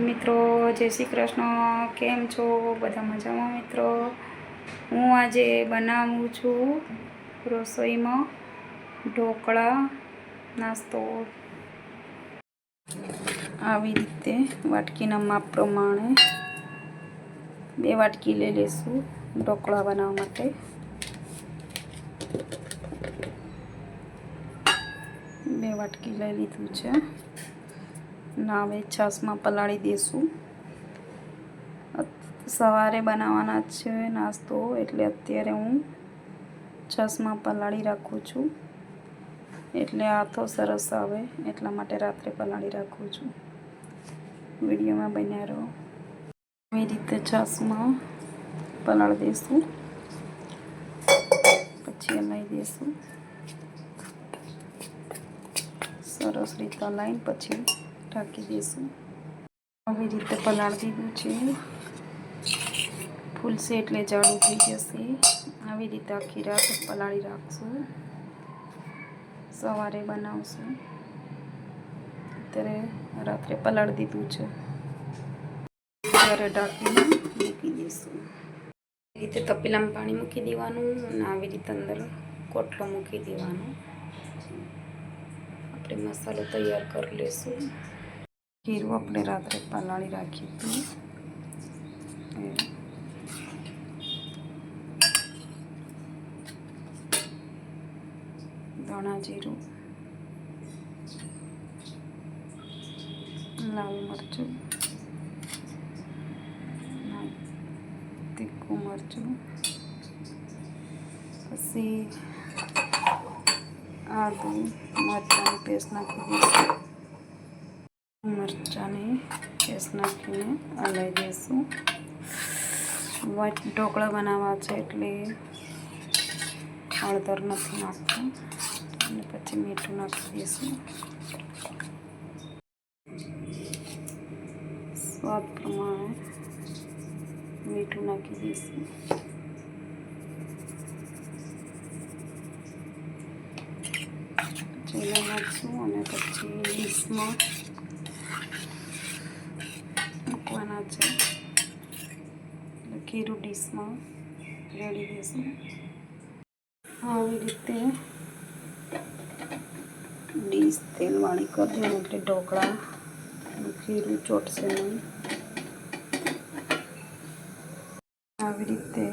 મિત્રો, જય શ્રી કૃષ્ણ. કેમ છો? બધા મજામાં મિત્રો? હું આજે બનાવું છું રસોઈમાં ઢોકળા નાસ્તો. આવી રીતે વાટકીના માપ પ્રમાણે બે વાટકી લઈ લઈશું ઢોકળા બનાવવા માટે. બે વાટકી લઈ લીધું છે. ના હવે છાશમાં પલાળી દઈશું સવારે બનાવવાના છે નાસ્તો, એટલે અત્યારે હું છાશમાં પલાળી રાખું છું. એટલે આ તો સરસ આવે, એટલા માટે રાત્રે પલાળી રાખું છું. વિડીયોમાં બન્યા રહો. આવી રીતે છાશમાં પલાળી દઈશું પછી હલાવી દઈશું સરસ રીતે હલાવીને પછી ઢાંકી દઈશું. આવી રીતે પલાળી દીધું છે. ફૂલશે એટલે જાડું થઈ જશે. આવી રીતે આખી રાત પલાળી રાખશું. સવારે બનાવશું. અત્યારે રાત્રે પલાળી દીધું છે. ત્યારે ઢાંકીને મૂકી દઈશું. આવી રીતે તપેલામાં પાણી મૂકી દેવાનું અને આવી રીતે અંદર કોટલો મૂકી દેવાનો. આપણે મસાલો તૈયાર કરી લઈશું ખીરું આપણે રાત્રે પલાળી રાખી હતી ધાણા જીરું, લાલ મરચું તીખું મરચું, પછી આદુ, મરચાંની પેસ્ટ નાખી દઈશું. મરચાંની કેસ નાખીને હલાવી દઈશું વ્હાઈટ ઢોકળા બનાવવા છે એટલે હળદર નથી નાખતું અને પછી મીઠું નાખી દઈશું સ્વાદ પ્રમાણે મીઠું નાખી દઈશું ચીલા નાખશું અને પછી ડીશમાં મૂકવાના છે ખીરું ડીશમાં રેડી દઈશું આવી રીતે ડીશ તેલવાળી કરી એટલે ઢોકળા ખીરું ચોટશે નહીં. આવી રીતે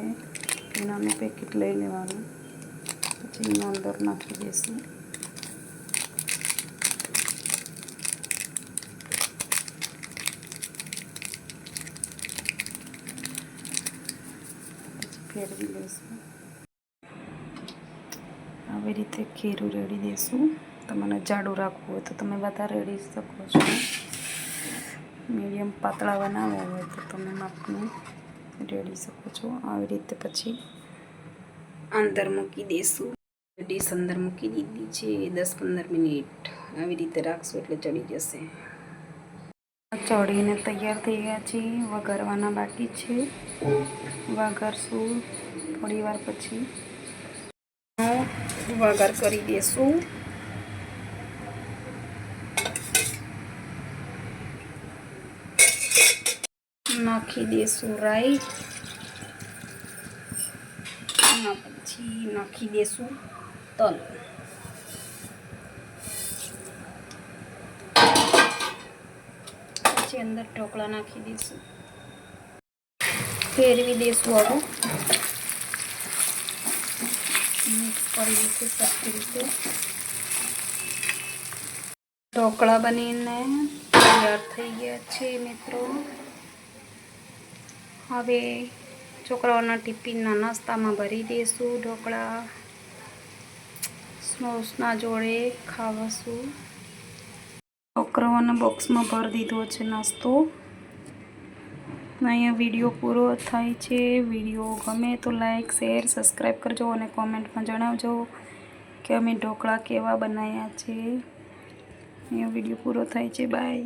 નાનું પેકેટ લઈ લેવાનું. પછી એના અંદર નાખી દઈશું. ફેરવી લઈશું આવી રીતે ખીરું રેડી દઈશું તમને જાડું રાખવું હોય તો તમે બધા રેડી શકો છો. મીડિયમ પાતળા બનાવવા હોય તો તમે માપને રેડી શકો છો. આવી રીતે પછી અંદર મૂકી દઈશું ડીશ અંદર મૂકી દીધી છે. દસ પંદર મિનિટ આવી રીતે રાખશું એટલે ચડી જશે. ચડીને તૈયાર થઈ ગયા છે વઘારવાના બાકી છે. વઘારશું થોડી વાર પછી. વઘાર કરી દઈશું નાખી દઈશું રાઈ પછી નાખી દઈશું તલ. પછી અંદર ઢોકળા નાખી દઈશું ફેરવી દઈશું હવે. મિક્સ કરી દઈશું સરખી રીતે. ઢોકળા બનીને તૈયાર થઈ ગયા છે મિત્રો. હવે છોકરાઓના ટિફિનના નાસ્તામાં ભરી દઈશું ઢોકળા. સ્નોસના જોડે ખાવાશું. છોકરાઓના બોક્સમાં ભરી દીધો છે નાસ્તો. અહીંયા વીડિયો પૂરો થાય છે. વીડિયો ગમે તો લાઈક, શેર, સબસ્ક્રાઈબ કરજો અને કોમેન્ટમાં જણાવજો કે અમે ઢોકળા કેવા બનાવ્યા છે. અહીંયા વીડિયો પૂરો થાય છે. બાય.